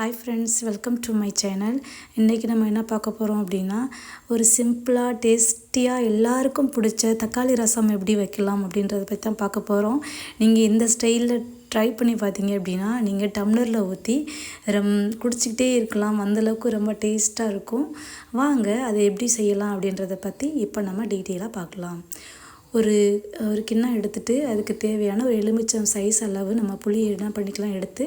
Hi friends welcome to my channel இன்றைக்கி நம்ம என்ன பார்க்க போகிறோம் அப்படின்னா ஒரு சிம்பிளாக டேஸ்டியாக எல்லாருக்கும் பிடிச்ச தக்காளி ரசம் எப்படி வைக்கலாம் அப்படின்றத பற்றி தான் பார்க்க போகிறோம் நீங்கள் இந்த ஸ்டைலில் ட்ரை பண்ணி பார்த்தீங்க அப்படின்னா நீங்கள் டம்ளரில் ஊற்றி ரம் குடிச்சிக்கிட்டே இருக்கலாம். அந்தளவுக்கு ரொம்ப டேஸ்ட்டாக இருக்கும். வாங்க அதை எப்படி செய்யலாம் அப்படின்றத பற்றி இப்போ நம்ம டீட்டெயிலாக பார்க்கலாம். ஒரு ஒரு கிண்ணம் எடுத்துகிட்டு அதுக்கு தேவையான ஒரு எலுமிச்சம் சைஸ் அளவு நம்ம புளி என்ன பண்ணிக்கலாம் எடுத்து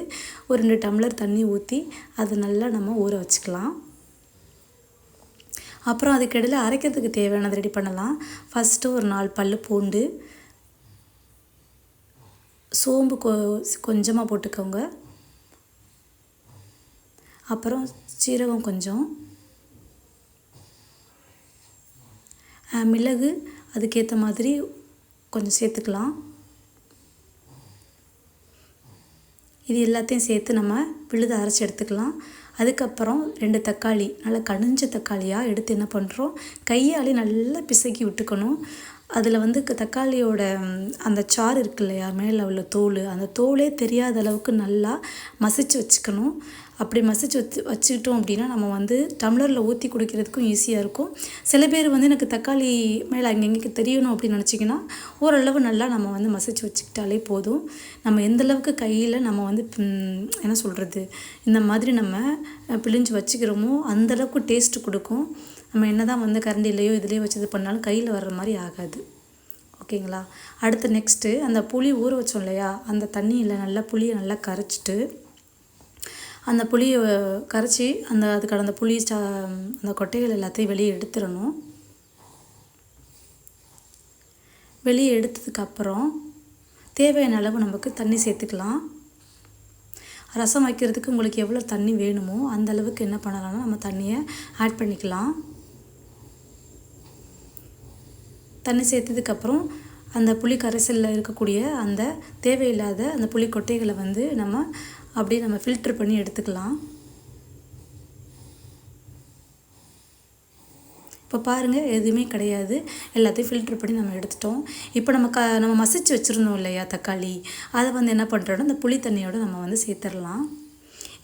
ஒரு ரெண்டு டம்ளர் தண்ணி ஊற்றி அதை நல்லா நம்ம ஊற வச்சுக்கலாம். அப்புறம் அதுக்கிடையில் அரைக்கிறதுக்கு தேவையானது ரெடி பண்ணலாம். ஃபஸ்ட்டு ஒரு நாலு பல் பூண்டு சோம்பு கொ கொஞ்சமாக போட்டுக்கோங்க. அப்புறம் சீரகம் கொஞ்சம் மிளகு அதுக்கேற்ற மாதிரி கொஞ்சம் சேர்த்துக்கலாம். இது எல்லாத்தையும் சேர்த்து நம்ம விழுது அரைச்சி எடுத்துக்கலாம். அதுக்கப்புறம் ரெண்டு தக்காளி நல்லா கனிஞ்ச தக்காளியாக எடுத்து என்ன பண்ணுறோம் கையாலே நல்லா பிசக்கி விட்டுக்கணும். அதில் வந்து தக்காளியோட அந்த சாறு இருக்கு இல்லையா மேலே உள்ள தோல் அந்த தோலே தெரியாத அளவுக்கு நல்லா மசிச்சு வச்சுக்கணும். அப்படி மசிச்சு வச்சு வச்சுக்கிட்டோம் அப்படின்னா நம்ம வந்து டம்ளரில் ஊற்றி குடிக்கிறதுக்கும் ஈஸியாக இருக்கும். சில பேர் வந்து எனக்கு தக்காளி மேலே அங்கங்கே தெரியணும் அப்படின்னு நினச்சிங்கன்னா ஓரளவு நல்லா நம்ம வந்து மசிச்சு வச்சுக்கிட்டாலே போதும். நம்ம எந்தளவுக்கு கையில் நம்ம வந்து என்ன சொல்கிறது இந்த மாதிரி நம்ம பிழிஞ்சு வச்சுக்கிறோமோ அந்தளவுக்கு டேஸ்ட்டு கொடுக்கும். நம்ம என்ன தான் வந்து கரண்டிலையோ இதுலேயோ வச்சு இது பண்ணாலும் கையில் வர்ற மாதிரி ஆகாது. ஓகேங்களா? அடுத்து நெக்ஸ்ட்டு அந்த புளி ஊற வச்சோம் இல்லையா? அந்த தண்ணியில் நல்லா புளியை நல்லா கரைச்சிட்டு அந்த புளியை கரைச்சி அந்த அதுக்கு அந்த புளி சா அந்த கொட்டைகள் எல்லாத்தையும் வெளியே எடுத்துடணும். வெளியே எடுத்ததுக்கப்புறம் தேவையான அளவு நமக்கு தண்ணி சேர்த்துக்கலாம். ரசம் வைக்கிறதுக்கு உங்களுக்கு எவ்வளோ தண்ணி வேணுமோ அந்த அளவுக்கு என்ன பண்ணலாம்னா நம்ம தண்ணியை ஆட் பண்ணிக்கலாம். தண்ணி சேர்த்ததுக்கப்புறம் அந்த புளி கரைசலில் இருக்கக்கூடிய அந்த தேவையில்லாத அந்த புளி கொட்டைகளை வந்து நம்ம அப்படியே நம்ம ஃபில்ட்ரு பண்ணி எடுத்துக்கலாம். இப்போ பாருங்கள் எதுவுமே கிடையாது. எல்லாத்தையும் ஃபில்ட்ரு பண்ணி நம்ம எடுத்துட்டோம். இப்போ நம்ம க நம்ம மசிச்சு வச்சுருந்தோம் இல்லையா தக்காளி. அதை வந்து என்ன பண்ணுறோன்னா அந்த புளி தண்ணியோடு நம்ம வந்து சேர்த்துடலாம்.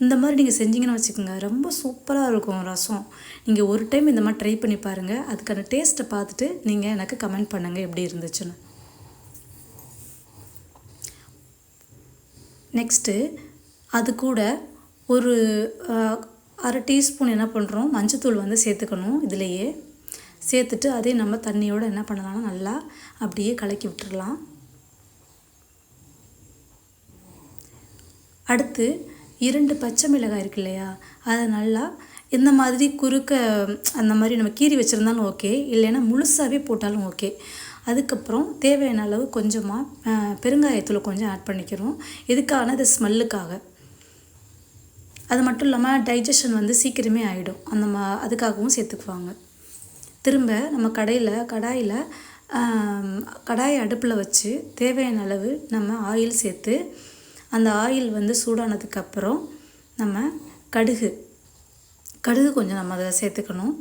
இந்த மாதிரி நீங்கள் செஞ்சீங்கன்னு வச்சுக்கோங்க ரொம்ப சூப்பராக இருக்கும் ரசம். நீங்கள் ஒரு டைம் இந்த மாதிரி ட்ரை பண்ணி பாருங்கள் அதுக்கான டேஸ்ட்டை பார்த்துட்டு நீங்கள் எனக்கு கமெண்ட் பண்ணுங்கள் எப்படி இருந்துச்சுன்னு. நெக்ஸ்ட்டு அது கூட ஒரு அரை டீஸ்பூன் என்ன பண்ணுறோம் மஞ்சத்தூள் வந்து சேர்த்துக்கணும் இதுலேயே. சேர்த்துட்டு அதே நம்ம தண்ணியோடு என்ன பண்ணலாம்னா நல்லா அப்படியே கலக்கி விட்டுறலாம். அடுத்து இரண்டு பச்சை மிளகாய் இருக்கு இல்லையா? அதை நல்லா இந்த மாதிரி குறுக்க அந்த மாதிரி நம்ம கீறி வச்சுருந்தாலும் ஓகே இல்லைன்னா முழுசாகவே போட்டாலும் ஓகே. அதுக்கப்புறம் தேவையான அளவு கொஞ்சமாக பெருங்காயத்தூள் கொஞ்சம் ஆட் பண்ணிக்கிறோம். எதுக்கான இது ஸ்மெல்லுக்காக. அது மட்டும் இல்லாமல் டைஜஷன் வந்து சீக்கிரமே ஆகிடும் அந்த மா அதுக்காகவும் சேர்த்துக்குவாங்க. திரும்ப நம்ம கடையில் கடாயில் கடாயை அடுப்பில் வச்சு தேவையான அளவு நம்ம ஆயில் சேர்த்து அந்த ஆயில் வந்து சூடானதுக்கப்புறம் நம்ம கடுகு கடுகு கொஞ்சம் நம்ம அதை சேர்த்துக்கணும்.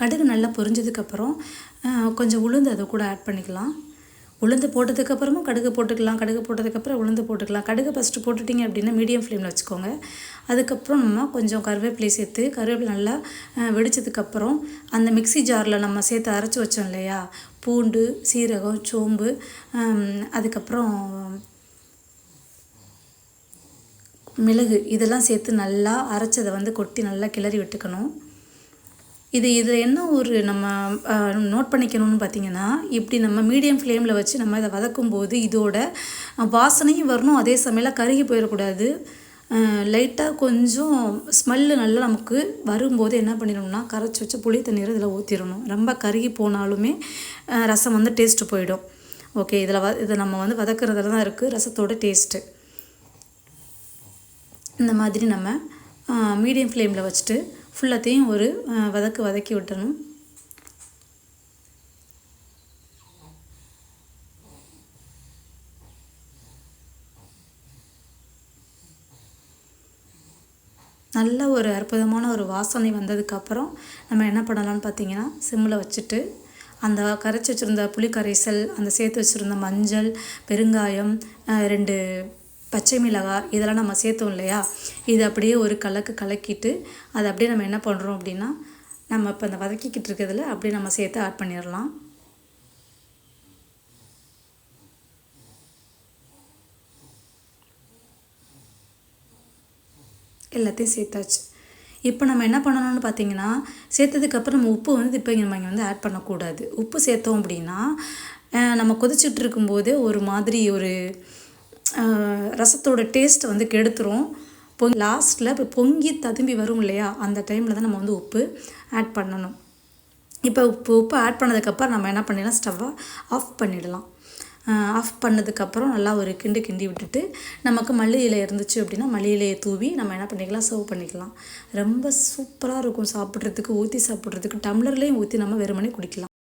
கடுகு நல்லா பொரிஞ்சதுக்கப்புறம் கொஞ்சம் உளுந்து அதை கூட ஆட் பண்ணிக்கலாம். உளுந்து போட்டதுக்கப்புறமும் கடுகு போட்டுக்கலாம் கடுகு போட்டதுக்கப்புறம் உளுந்து போட்டுக்கலாம். கடுகு ஃபஸ்ட்டு போட்டுட்டிங்க அப்படின்னா மீடியம் ஃப்ளேமில் வச்சுக்கோங்க. அதுக்கப்புறம் நம்ம கொஞ்சம் கருவேப்பிலை சேர்த்து கருவேப்பிலை நல்லா வெடித்ததுக்கப்புறம் அந்த மிக்சி ஜாரில் நம்ம சேர்த்து அரைச்சி வச்சோம் இல்லையா? பூண்டு சீரகம் சோம்பு அதுக்கப்புறம் மிளகு இதெல்லாம் சேர்த்து நல்லா அரைச்சதை வந்து கொட்டி நல்லா கிளறி விட்டுக்கணும். இது இதில் என்ன ஒரு நம்ம நோட் பண்ணிக்கணும்னு பார்த்தீங்கன்னா இப்படி நம்ம மீடியம் ஃப்ளேமில் வச்சு நம்ம இதை வதக்கும் போது இதோட வாசனையும் வரணும். அதே சமயம் கருகி போயிடக்கூடாது. லைட்டாக கொஞ்சம் ஸ்மெல்லு நல்லா நமக்கு வரும்போது என்ன பண்ணிடணும்னா கரைச்சி வச்சு புளி தண்ணீர் இதில் ஊற்றிடணும் ரொம்ப கருகி போனாலுமே ரசம் வந்து டேஸ்ட்டு போயிடும். ஓகே இதில் வ இதை நம்ம வந்து வதக்கிறதுல தான் இருக்குது ரசத்தோட டேஸ்ட்டு இந்த மாதிரி நம்ம மீடியம் ஃப்ளேமில் வச்சுட்டு ஃபுல்லாத்தையும் ஒரு வதக்கு வதக்கி விட்டணும் நல்ல ஒரு அற்புதமான ஒரு வாசனை வந்ததுக்கப்புறம் நம்ம என்ன பண்ணலாம்னு பார்த்தீங்கன்னா சிம்மில் வச்சுட்டு அந்த கரைச்சி வச்சுருந்த புளி கரைசல் அந்த சேர்த்து வச்சுருந்த மஞ்சள் பெருங்காயம் ரெண்டு பச்சை மிளகாய் இதெல்லாம் நம்ம சேர்த்தோம் இல்லையா? இது அப்படியே ஒரு கலக்கு கலக்கிட்டு அதை அப்படியே நம்ம என்ன பண்ணுறோம் அப்படின்னா நம்ம இப்போ அந்த வதக்கிக்கிட்டு இருக்கிறதுல அப்படியே நம்ம சேர்த்து ஆட் பண்ணிடலாம். எல்லாத்தையும் சேர்த்தாச்சு. இப்போ நம்ம என்ன பண்ணணும்னு பார்த்தீங்கன்னா சேர்த்ததுக்கப்புறம் நம்ம உப்பு வந்து இப்போ நம்ம இங்கே வந்து ஆட் பண்ணக்கூடாது. உப்பு சேர்த்தோம் அப்படின்னா நம்ம கொதிச்சுட்டு இருக்கும்போது ஒரு மாதிரி ஒரு ரசத்தோட டேஸ்ட்டை வந்து கெடுத்துரும். பொங் லாஸ்ட்டில் இப்போ பொங்கி ததும்பி வரும் இல்லையா? அந்த டைமில் தான் நம்ம வந்து உப்பு ஆட் பண்ணணும். இப்போ உப்பு உப்பு ஆட் பண்ணதுக்கப்புறம் நம்ம என்ன பண்ணிடலாம்? ஸ்டவ்வை ஆஃப் பண்ணிடலாம். ஆஃப் பண்ணதுக்கப்புறம் நல்லா ஒரு கிண்டு கிண்டி விட்டுட்டு நமக்கு மல்லி இலை இருந்துச்சு அப்படின்னா மல்லி இலையை தூவி நம்ம என்ன பண்ணிக்கலாம்? சர்வ் பண்ணிக்கலாம். ரொம்ப சூப்பராக இருக்கும் சாப்பிட்றதுக்கு ஊற்றி சாப்பிட்றதுக்கு. டம்ளர்லேயும் ஊற்றி நம்ம வெறுமனே குடிக்கலாம்.